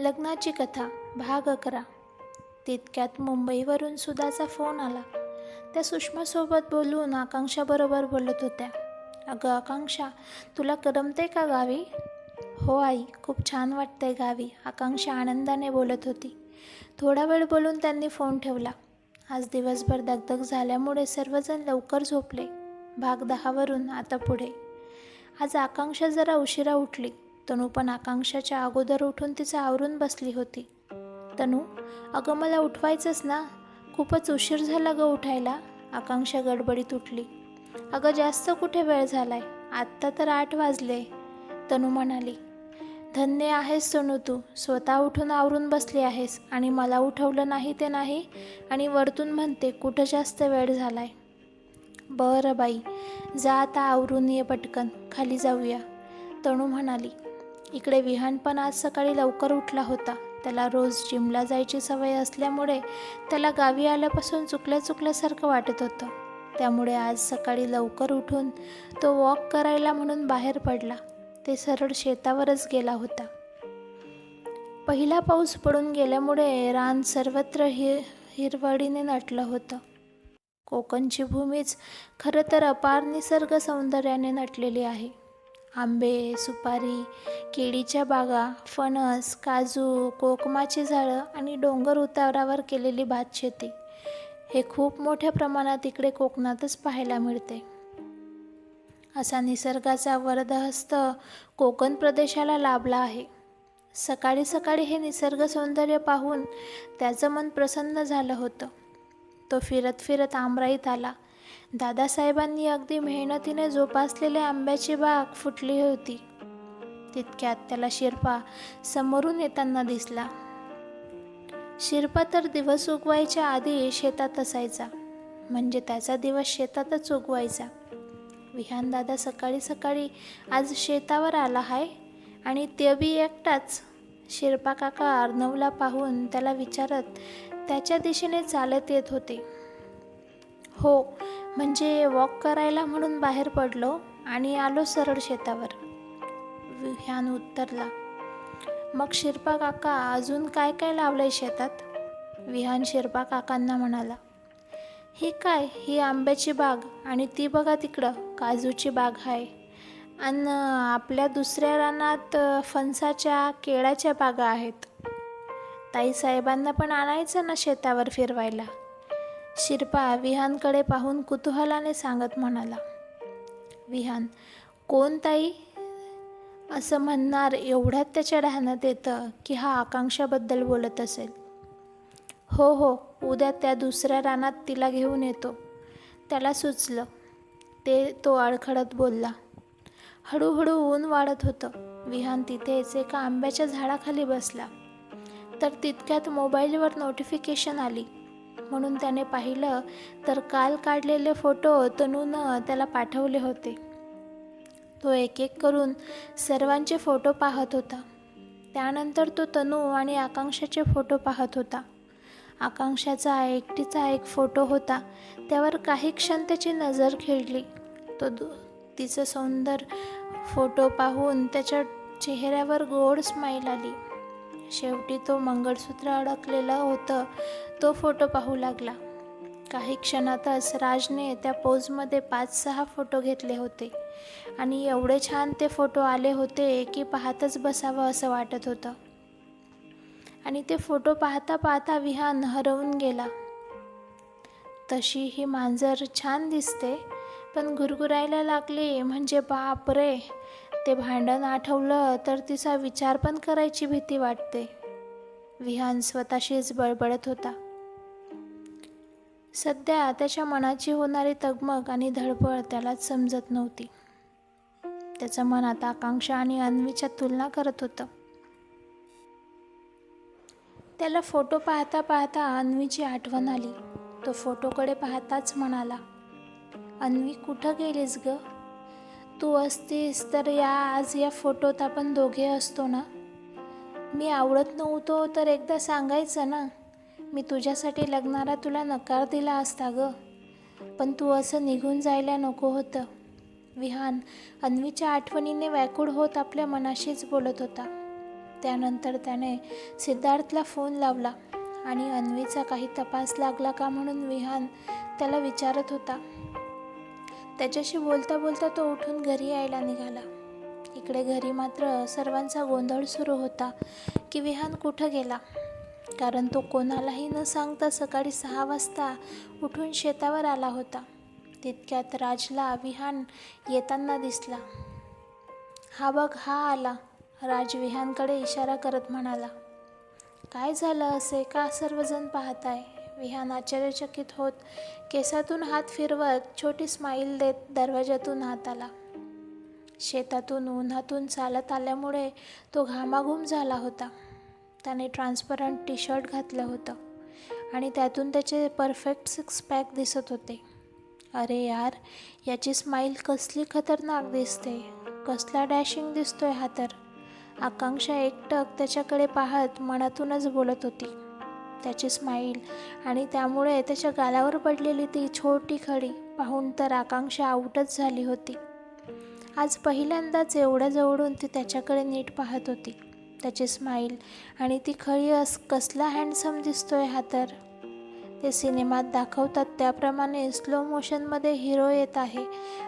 लग्नाची कथा भाग अकरा. तितक्यात मुंबईवरून सुधाचा फोन आला. त्या सुषमासोबत बोलून आकांक्षाबरोबर बोलत होत्या. अगं आकांक्षा तुला करमते का गावी? हो आई खूप छान वाटतंय गावी आकांक्षा आनंदाने बोलत होती. थोडा वेळ बोलून त्यांनी फोन ठेवला. आज दिवसभर दगदग झाल्यामुळे सर्वजण लवकर झोपले. भाग दहावरून आता पुढे. आज आकांक्षा जरा उशिरा उठली. तनू पण आकांक्षाच्या अगोदर उठून तिचं आवरून बसली होती. तनू अगं मला उठवायचंच ना. खूपच उशीर झाला गं उठायला. आकांक्षा गडबडीत उठली. अगं जास्त कुठे वेळ झालाय? आत्ता तर आठ वाजले. तनू म्हणाली. धन्य आहेस सोनू तू. स्वतः उठून आवरून बसली आहेस आणि मला उठवलं नाही ते नाही आणि वरतून म्हणते कुठं जास्त वेळ झालाय? बरं बाई जा आता आवरून ये पटकन. खाली जाऊया. तणू म्हणाली. इकडे विहान पण आज सकाळी लवकर उठला होता. त्याला रोज जिमला जायची सवय असल्यामुळे त्याला गावी आल्यापासून चुकल्या चुकल्यासारखं वाटत होतं. त्यामुळे आज सकाळी लवकर उठून तो वॉक करायला म्हणून बाहेर पडला. ते सरळ शेतावरच गेला होता. पहिला पाऊस पडून गेल्यामुळे रान सर्वत्र हि हिरवळीने नटलं होतं. कोकणची भूमीच खरं तर अपार निसर्ग सौंदर्याने नटलेली आहे. आंबे सुपारी केळीच्या बागा फणस काजू कोकमाची झाडं आणि डोंगर उतारावर केलेली भातशेती. हे खूप मोठ्या प्रमाणात इकडे कोकणातच पाहायला मिळते. असा निसर्गाचा वरदहस्त कोकण प्रदेशाला लाभला आहे. सकाळी सकाळी हे निसर्ग सौंदर्य पाहून त्याचं मन प्रसन्न झालं होतं. तो फिरत फिरत आमराईत आला. दादासाहेबांनी अगदी मेहनतीने जोपासलेले आंब्याची बाग फुटली होती. तितक्यात त्याला शिरपा समोरून येताना दिसला. शिरपा तर दिवस उगवायच्या आधी शेतात असायचा. म्हणजे त्याचा दिवस शेतातच उगवायचा. विहान दादा सकाळी सकाळी आज शेतावर आला आहे आणि ते बी एकटाच. शिरपा काका अर्णवला पाहून त्याला विचारत त्याच्या दिशेने चालत येत होते. हो म्हणजे वॉक करायला म्हणून बाहेर पडलो आणि आलो सरळ शेतावर. विहान उत्तरला मग शिरपा काका अजून काय काय लावलंय शेतात? विहान शिरपा काकांना म्हणाला ही काय? ही आंब्याची बाग आणि ती बघा तिकडं काजूची बाग आहे आणि आपल्या दुसऱ्या रानात फणसाच्या केळाच्या बागा आहेत. ताईसाहेबांना पण आणायचं ना शेतावर फिरवायला? शिरपा विहानकडे पाहून कुतूहलाने सांगत म्हणाला विहान कोण ताई? असं म्हणणार एवढ्यात त्याच्या ध्यानात येतं की हा आकांक्षाबद्दल बोलत असेल. हो हो उद्या त्या दुसऱ्या रानात तिला घेऊन येतो. त्याला सुचलं. ते तो अडखडत बोलला. हळूहळू ऊन वाढत होतं. विहान तिथेच एका आंब्याच्या झाडाखाली बसला. तर तितक्यात मोबाईलवर नोटिफिकेशन आली. म्हणून त्याने पाहिलं तर काल काढलेले फोटो तनूनं त्याला पाठवले होते. तो एक एक करून सर्वांचे फोटो पाहत होता. त्यानंतर तो तनू आणि आकांक्षाचे फोटो पाहत होता. आकांक्षाचा एकटीचा एक फोटो होता. त्यावर काही क्षण त्याची नजर खेळली. तो दु तिचं सौंदर फोटो पाहून त्याच्या चेहऱ्यावर गोड स्माईल आली. शेवटी तो मंगळसूत्र अडकलेलं होतं. तो फोटो पाहू लागला. काही क्षणातच राजने त्या पोजमध्ये पाच सहा फोटो घेतले होते आणि एवढे छान ते फोटो आले होते की पाहतच बसावं असं वाटत होतं. आणि ते फोटो पाहता पाहता विहान हरवून गेला. तशी ही मांजर छान दिसते पण गुरगुरायला लागली म्हणजे बाप रे ते भांडण आठवलं तर तिचा विचार पण करायची भीती वाटते. विहान स्वतःशीच बळबळत होता. सध्या त्याच्या मनाची होणारी तगमग आणि धडपड त्यालाच समजत नव्हती. त्याचं मन आता आकांक्षा आणि अन्वीच्या तुलना करत होतं. त्याला फोटो पाहता पाहता अन्वीची आठवण आली. तो फोटोकडे पाहताच म्हणाला अन्वी कुठं गेलीस ग? तू असतीस तर या आज या फोटोत आपण दोघे असतो ना? मी आवडत नव्हतो तर एकदा सांगायचं ना? मी तुझ्यासाठी लग्नाला तुला नकार दिला असता ग. पण तू असं निघून जायला नको होतं. विहान अन्वीच्या आठवणीने व्याकुळ होत आपल्या मनाशीच बोलत होता. त्यानंतर त्याने सिद्धार्थला फोन लावला आणि अन्वीचा काही तपास लागला का म्हणून विहान त्याला विचारत होता. त्याच्याशी बोलता बोलता तो उठून घरी यायला निघाला. इकडे घरी मात्र सर्वांचा गोंधळ सुरू होता की विहान कुठं गेला? कारण तो कोणालाही न सांगता सकाळी सहा वाजता उठून शेतावर आला होता. तितक्यात राजला विहान येताना दिसला. हा बघ हा आला राज विहानकडे इशारा करत म्हणाला. काय झालं? असे का सर्वजण पाहताय? विहान आश्चर्यचकित होत केसातून हात फिरवत छोटी स्माईल देत दरवाजातून हात आला. शेतातून उन्हातून चालत आल्यामुळे तो घामाघूम झाला होता. त्याने ट्रान्सपरंट टी शर्ट घातलं होतं. आणि त्यातून त्याचे परफेक्ट सिक्स पॅक दिसत होते. अरे यार याची स्माईल कसली खतरनाक दिसते. कसला डॅशिंग दिसतोय हा तर. आकांक्षा एकटक त्याच्याकडे पाहत मनातूनच बोलत होती. त्याची स्माईल आणि त्यामुळे त्याच्या गालावर पडलेली ती छोटी खडी पाहून तर आकांक्षा आऊटच झाली होती. आज पहिल्यांदाच एवढ्या जवळून ती त्याच्याकडे नीट पाहत होती. त्याची स्माईल आणि ती खळी अस कसला हँडसम दिसतोय हा तर. ते सिनेमात दाखवतात त्याप्रमाणे स्लो मोशनमध्ये हिरो येत आहे.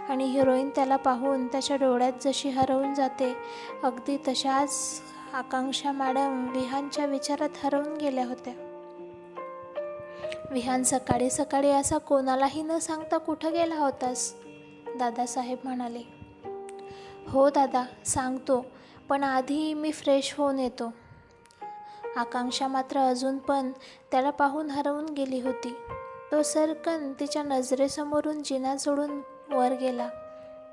आणि हिरोईन त्याला पाहून त्याच्या डोळ्यात जशी हरवून जाते अगदी तशाच आकांक्षा मॅडम विहानच्या विचारात हरवून गेल्या होत्या. विहान सकाळी सकाळी असा कोणालाही न सांगता कुठं गेला होतास? दादासाहेब म्हणाले. हो दादा सांगतो. पण आधी मी फ्रेश होऊन येतो. आकांक्षा मात्र अजून पण त्याला पाहून हरवून गेली होती. तो सरकन तिच्या नजरेसमोरून जिना सोडून वर गेला.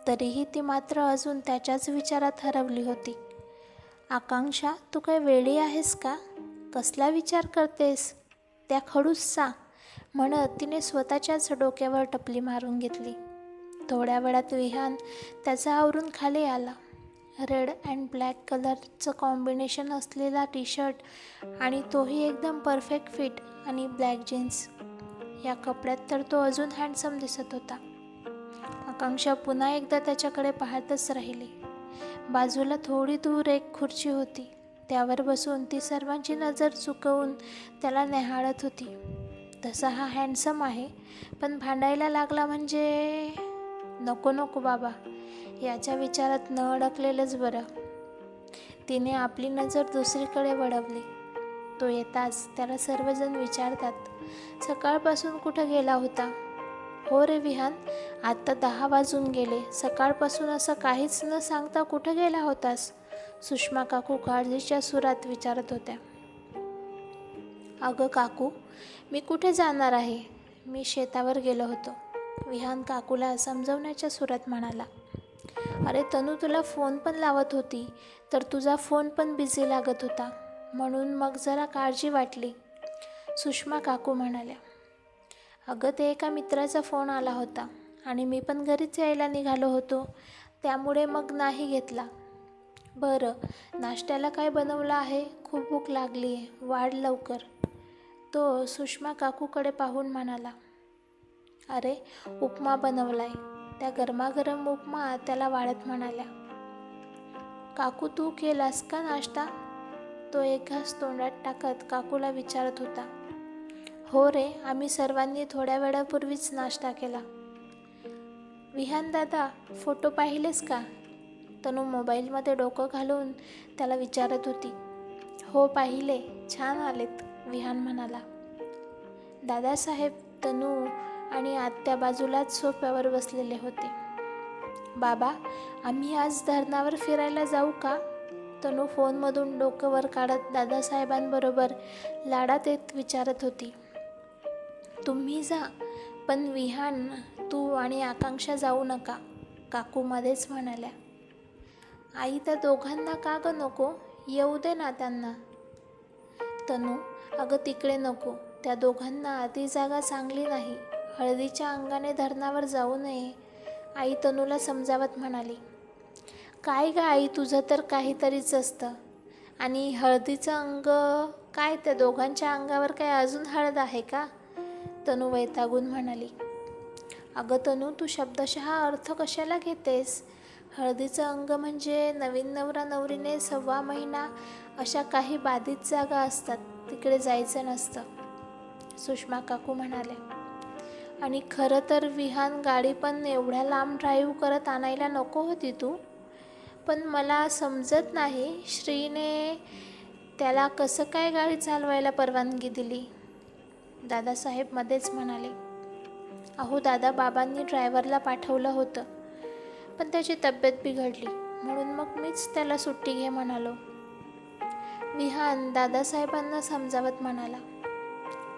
तरीही ती मात्र अजून त्याच्याच विचारात हरवली होती. आकांक्षा तू काय वेळी आहेस का? कसला विचार करतेस? त्या खडूसचा म्हणत तिने स्वतःच्याच डोक्यावर टपली मारून घेतली. थोड्या वेळात विहान त्याचा आवरून खाली आला. रेड अँड ब्लॅक कलरचं कॉम्बिनेशन असलेला टी शर्ट आणि तोही एकदम परफेक्ट फिट आणि ब्लॅक जीन्स. या कपड्यात तर तो अजून हँडसम दिसत होता. आकांक्षा पुन्हा एकदा त्याच्याकडे पाहतच राहिली. बाजूला थोडी दूर एक खुर्ची होती. त्यावर बसून ती सर्वांची नजर चुकवून त्याला नेहाळत होती. तसा हा हँडसम आहे पण भांडायला लागला म्हणजे नको नको बाबा. याच्या विचारात न अडकलेलंच बरं. तिने आपली नजर दुसरीकडे वळवली. तो येताच त्याला सर्वजण विचारतात सकाळपासून कुठं गेला होता? हो रे विहान आत्ता दहा वाजून गेले. सकाळपासून असं काहीच न सांगता कुठं गेला होतास? सुषमा काकू काळजीच्या सुरात विचारत होत्या. अगं काकू मी कुठे जाणार आहे? मी शेतावर गेलो होतो. विहान काकूला समजवण्याच्या सुरात म्हणाला. अरे तनू तुला फोन पण लावत होती तर तुझा फोन पण बिझी लागत होता म्हणून मग जरा काळजी वाटली. सुषमा काकू म्हणाल्या अगं ते एका मित्राचा फोन आला होता आणि मी पण घरीच यायला निघालो होतो त्यामुळे मग नाही घेतला. बरं नाश्त्याला काय बनवलं आहे? खूप भूक लागली आहे वाढ लवकर. तो सुषमा काकूकडे पाहून म्हणाला अरे उपमा बनवलाय. त्या गरमागरम उपमा त्याला वाढत म्हणाल्या काकू तू केलास का नाश्ता? तो एक घास तोंडात टाकत काकूला विचारत होता हो रे आम्ही सर्वांनी थोड्या वेळापूर्वीच नाश्ता केला. विहान दादा फोटो पाहिलेस का? तनू मोबाईलमध्ये डोकं घालून त्याला विचारत होती हो पाहिले छान आलेत विहान म्हणाला. दादासाहेब तनू आणि आत्या बाजूलाच सोफ्यावर बसलेले होते. बाबा आम्ही आज धरणावर फिरायला जाऊ का? तनू फोनमधून डोकं वर काढत दादासाहेबांबरोबर लाडात येत विचारत होती. तुम्ही जा पण विहान तू आणि आकांक्षा जाऊ नका काकू मध्येच म्हणाल्या. आई त्या दोघांना का ग नको? येऊ दे ना त्यांना. तनू अगं तिकडे नको. त्या दोघांना आधी जागा चांगली नाही. हळदीच्या अंगाने धरणावर जाऊ नये आई तनूला समजावत म्हणाली. काय गं आई तुझं तर काहीतरीच असतं. आणि हळदीचं अंग काय त्या दोघांच्या अंगावर काय अजून हळद आहे का? तनू वैतागून म्हणाली. अगं तनू तू शब्दशः अर्थ कशाला घेतेस? हळदीचं अंग म्हणजे नवीन नवरा नवरीने सव्वा महिना अशा काही बाधित जागा असतात तिकडे जायचं नसतं सुषमा काकू म्हणाले. आणि खरं तर विहान गाडी पण एवढ्या लांब ड्राईव्ह करत आणायला नको होती तू. पण मला समजत नाही श्रीने त्याला कसं काय गाडी चालवायला परवानगी दिली. दादासाहेब मध्येच म्हणाले अहो दादा बाबांनी ड्रायव्हरला पाठवलं होतं पण त्याची तब्येत बिघडली म्हणून मग मीच त्याला सुट्टी घे म्हणालो. विहान दादासाहेबांना समजावत म्हणाला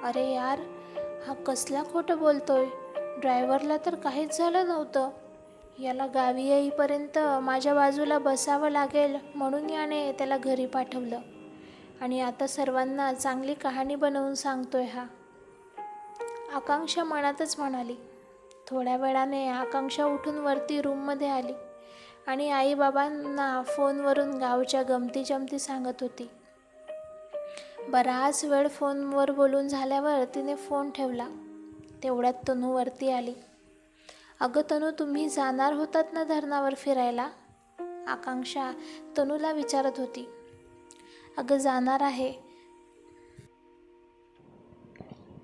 अरे यार हा कसला खोटं बोलतोय? ड्रायव्हरला तर काहीच झालं नव्हतं. याला गावी येईपर्यंत माझ्या बाजूला बसावं लागेल म्हणून याने त्याला घरी पाठवलं. आणि आता सर्वांना चांगली कहाणी बनवून सांगतोय हा. आकांक्षा मनातच म्हणाली. थोड्या वेळाने आकांक्षा उठून वरती रूममध्ये आली आणि आईबाबांना फोनवरून गावच्या गमती जमती सांगत होती. बराच वेळ फोनवर बोलून झाल्यावर तिने फोन ठेवला. तेवढ्यात तनू वरती आली. अगं तनू तुम्ही जाणार होतात ना धरणावर फिरायला? आकांक्षा तनूला विचारत होती. अगं जाणार आहे.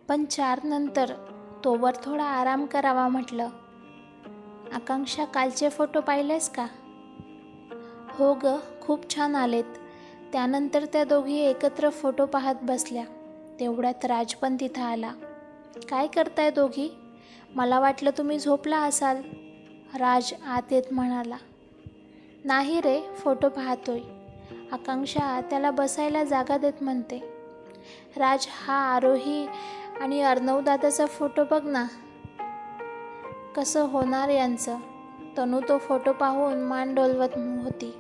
पण चार नंतर तोवर थोडा आराम करावा म्हटलं. आकांक्षा कालचे फोटो पाहिलेस का? हो ग खूप छान आलेत. त्यानंतर त्या दोघी एकत्र फोटो पाहत बसल्या. तेवढ्यात राज पण तिथं आला. काय करताय दोघी? मला वाटलं तुम्ही झोपला असाल. राज आत येत म्हणाला. नाही रे फोटो पाहतोय. आकांक्षा त्याला बसायला जागा देत म्हणते. राज हा आरोही आणि अर्णवदादाचा फोटो बघ ना. कसं होणार यांचं? तनू तो फोटो पाहून मान डोलवत होती.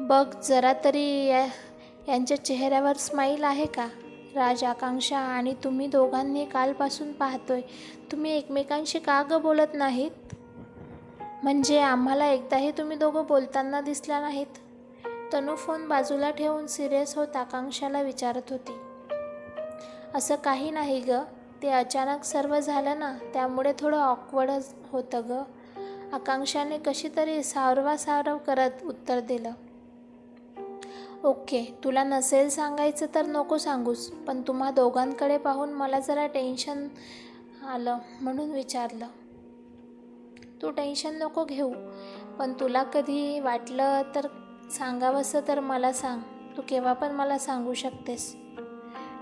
बघ जरा तरी या यांच्या चेहऱ्यावर स्माईल आहे का? राज आकांक्षा आणि तुम्ही दोघांनी कालपासून पाहतोय. तुम्ही एकमेकांशी का ग बोलत नाहीत? म्हणजे आम्हाला एकदाही तुम्ही दोघं बोलताना दिसला नाहीत? तनू फोन बाजूला ठेवून सिरियस होत आकांक्षाला विचारत होती. असं काही नाही ग ते अचानक सर्व झालं ना त्यामुळे थोडं ऑकवर्ड होतं ग. आकांक्षाने कशी तरी सावरवा सावरव करत उत्तर दिलं. ओके तुला नसेल सांगायचं तर नको सांगूस पण तुम्हा दोघांकडे पाहून मला जरा टेन्शन आलं म्हणून विचारलं. तू टेन्शन नको घेऊ पण तुला कधी वाटलं तर सांगावंसं तर मला सांग तू केव्हा पण मला सांगू शकतेस.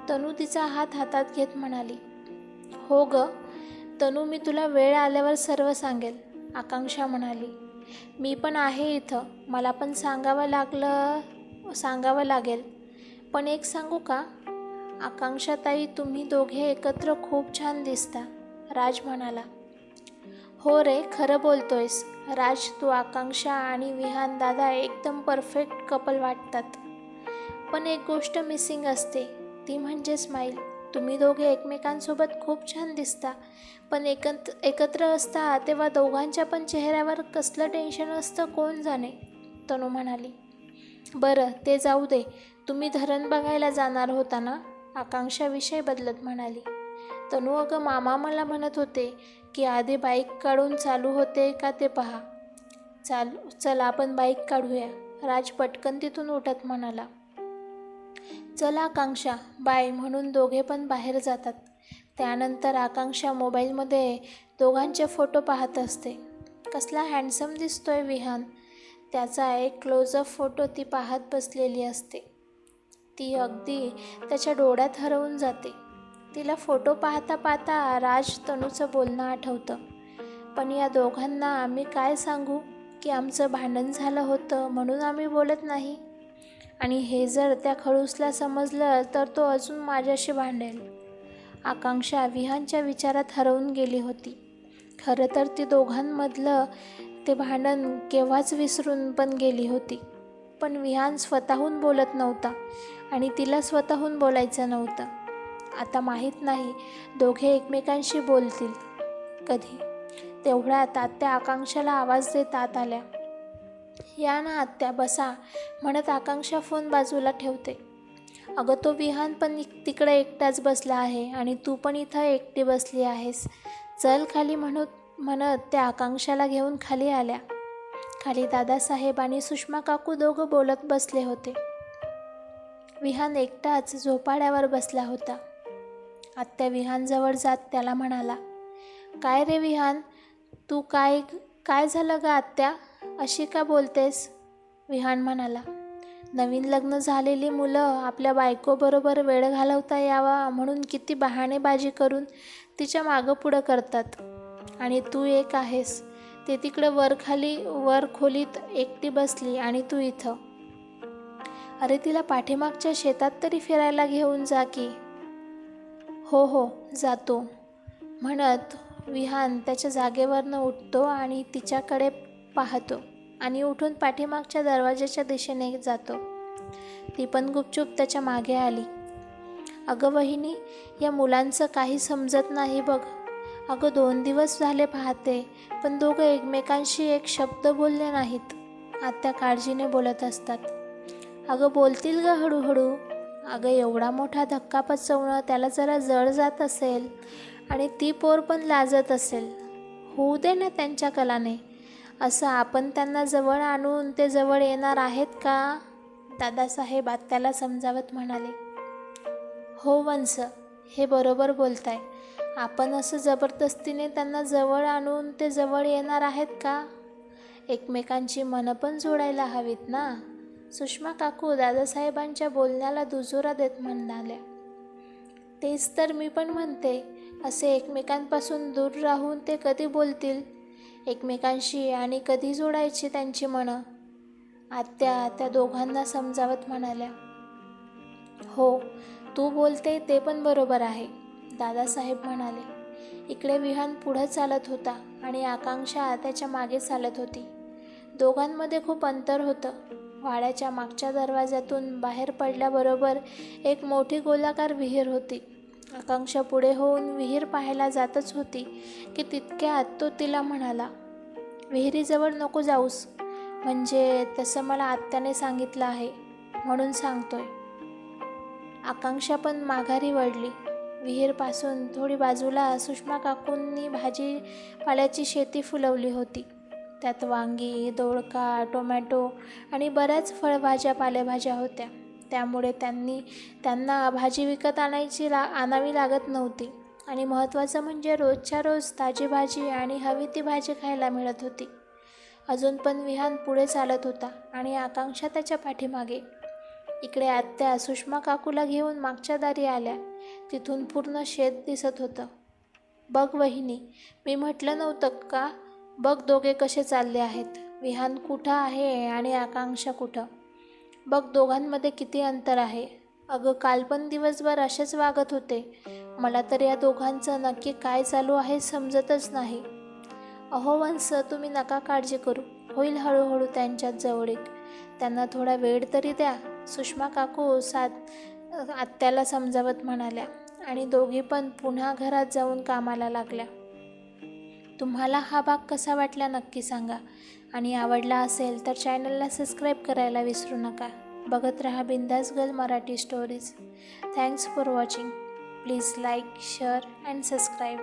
तनू तिचा हात हातात घेत म्हणाली. हो ग तनू मी तुला वेळ आल्यावर सर्व सांगेल आकांक्षा म्हणाली. मी पण आहे इथं मला पण सांगावं लागलं सांगावं लागेल. पण एक सांगू का? आकांक्षाताई तुम्ही दोघे एकत्र खूप छान दिसता राज म्हणाला. हो रे खरं बोलतोयस. राज तू आकांक्षा आणि विहान दादा एकदम परफेक्ट कपल वाटतात. पण एक गोष्ट मिसिंग असते. ती म्हणजे स्माईल तुम्ही दोघे एकमेकांसोबत खूप छान दिसता. पण एकत एकत्र असता तेव्हा दोघांच्या पण चेहऱ्यावर कसलं टेन्शन असतं कोण जाणे? तनू म्हणाली. बरं ते जाऊ दे. तुम्ही धरण बघायला जाणार होता ना? आकांक्षा विषय बदलत म्हणाली. तनू अगं मामा मला म्हणत होते की आधी बाईक काढून चालू होते का ते पहा. चाल चल आपण बाईक काढूया. राज पटकन तिथून उठत म्हणाला. चला आकांक्षा बाय म्हणून दोघे पण बाहेर जातात. त्यानंतर आकांक्षा मोबाईलमध्ये दोघांचे फोटो पाहत असते. कसला हँडसम दिसतोय विहान. त्याचा एक क्लोजअप फोटो ती पाहत बसलेली असते. ती अगदी त्याच्या डोळ्यात हरवून जाते. तिला फोटो पाहता पाहता राज तनूचं बोलणं आठवतं. पण या दोघांना आम्ही काय सांगू? की आमचं भांडण झालं होतं म्हणून आम्ही बोलत नाही. आणि हे जर त्या खडूसला समजलं तर तो अजून माझ्याशी भांडेल. आकांक्षा विहानच्या विचारात हरवून गेली होती. खरं तर ती दोघांमधलं ते भांडण केव्हाच विसरून पण गेली होती. पण विहान स्वतःहून बोलत नव्हता आणि तिला स्वतःहून बोलायचं नव्हतं. आता माहीत नाही दोघे एकमेकांशी बोलतील. कधी? तेवढ्यात आत्या आकांक्षाला आवाज देत आत आल्या. या ना आत्या बसा म्हणत आकांक्षा फोन बाजूला ठेवते. अगं तो विहान पण तिकडे एकटाच बसला आहे आणि तू पण इथं एकटी बसली आहेस. चल खाली म्हणत म्हणत त्या आकांक्षाला घेऊन खाली आल्या. खाली दादासाहेब आणि सुषमा काकू दोघं बोलत बसले होते. विहान एकटाच झोपाड्यावर बसला होता. आत्या विहानजवळ जात त्याला म्हणाला काय रे विहान? तू काय काय झालं गं आत्या? अशी का बोलतेस? विहान म्हणाला नवीन लग्न झालेली मुलं आपल्या बायकोबरोबर वेळ घालवता यावा म्हणून किती बहाणेबाजी करून तिच्या मागं पुढं करतात. आणि तू एक आहेस. ते तिकडे वर खाली वर खोलीत एकटी बसली आणि तू इथं. अरे तिला पाठीमागच्या शेतात तरी फिरायला घेऊन जा की. हो हो जातो. म्हणत विहान त्याच्या जागेवरनं उठतो आणि तिच्याकडे पाहतो आणि उठून पाठीमागच्या दरवाजाच्या दिशेने जातो. ती पण गुपचूप त्याच्यामागे आली. अगं वहिनी या मुलांचं काही समजत नाही बघ. अगं दोन दिवस झाले पाहते पण दोघं एकमेकांशी एक शब्द बोलले नाहीत. आत्या काळजीने बोलत असतात. अगं बोलतील ग हळूहळू. अगं एवढा मोठा धक्का पचवणं त्याला जरा जड जात असेल आणि ती पोर पण लाजत असेल. होऊ दे ना त्यांच्या कलाने. असं आपण त्यांना जवळ आणून ते जवळ येणार आहेत का? दादासाहेब आत्याला समजावत म्हणाले. हो वंस हे बरोबर बोलताय. आपण असं जबरदस्तीने त्यांना जवळ आणून ते जवळ येणार आहेत का? एकमेकांची मनं पण जोडायला हवीत ना? सुषमा काकू दादासाहेबांच्या बोलण्याला दुजोरा देत म्हणाल्या तेच तर मी पण म्हणते असे एकमेकांपासून दूर राहून ते कधी बोलतील? एकमेकांशी आणि कधी जोडायची त्यांची मनं? आत्या त्या दोघांना समजावत म्हणाल्या. हो तू बोलते ते पण बरोबर आहे. दादासाहेब म्हणाले इकडे विहान पुढं चालत होता आणि आकांक्षा त्याच्यामागे चालत होती. दोघांमध्ये खूप अंतर होतं. वाड्याच्या मागच्या दरवाज्यातून बाहेर पडल्याबरोबर एक मोठी गोलाकार विहीर होती. आकांक्षा पुढे होऊन विहीर पाहायला जातच होती की तितक्या तो तिला म्हणाला विहिरीजवळ नको जाऊस. म्हणजे तसं मला आत्याने सांगितलं आहे म्हणून सांगतोय. आकांक्षा पण माघारी वळली. विहीरपासून थोडी बाजूला सुषमा काकूंनी भाजीपाल्याची शेती फुलवली होती. त्यात वांगी दोडका टोमॅटो आणि बऱ्याच फळभाज्या पालेभाज्या होत्या. त्यामुळे त्यांनी त्यांना भाजी विकत आणायची ला आणावी लागत नव्हती. आणि महत्त्वाचं म्हणजे रोजच्या रोज ताजी भाजी आणि हवी ती भाजी खायला मिळत होती. अजून पण विहान पुढे चालत होता आणि आकांक्षा त्याच्या पाठीमागे इकडे आत्या सुषमा काकूला घेऊन मागच्या दारी आल्या. तिथून पूर्ण शेत दिसत होतं. बघ वहिनी मी म्हटलं नव्हतं का? बघ दोघे कसे चालले आहेत. विहान कुठं आहे आणि आकांक्षा कुठं? बघ दोघांमध्ये किती अंतर आहे. अगं काल पण दिवसभर असेच वागत होते. मला तर या दोघांचं नक्की काय चालू आहे समजतच नाही. अहो वंस तुम्ही नका काळजी करू. होईल हळूहळू त्यांच्यात जवळीक. त्यांना थोडा वेळ तरी द्या. सुषमा काकू सात आत्याला समजावत म्हणाल्या आणि दोघी पण पुन्हा घरात जाऊन कामाला लागल्या. तुम्हाला हा भाग कसा वाटला नक्की सांगा. आणि आवडला असेल तर चॅनलला सबस्क्राईब करायला विसरू नका. बघत रहा Bindass girl Marathi stories thanks for watching please like share and subscribe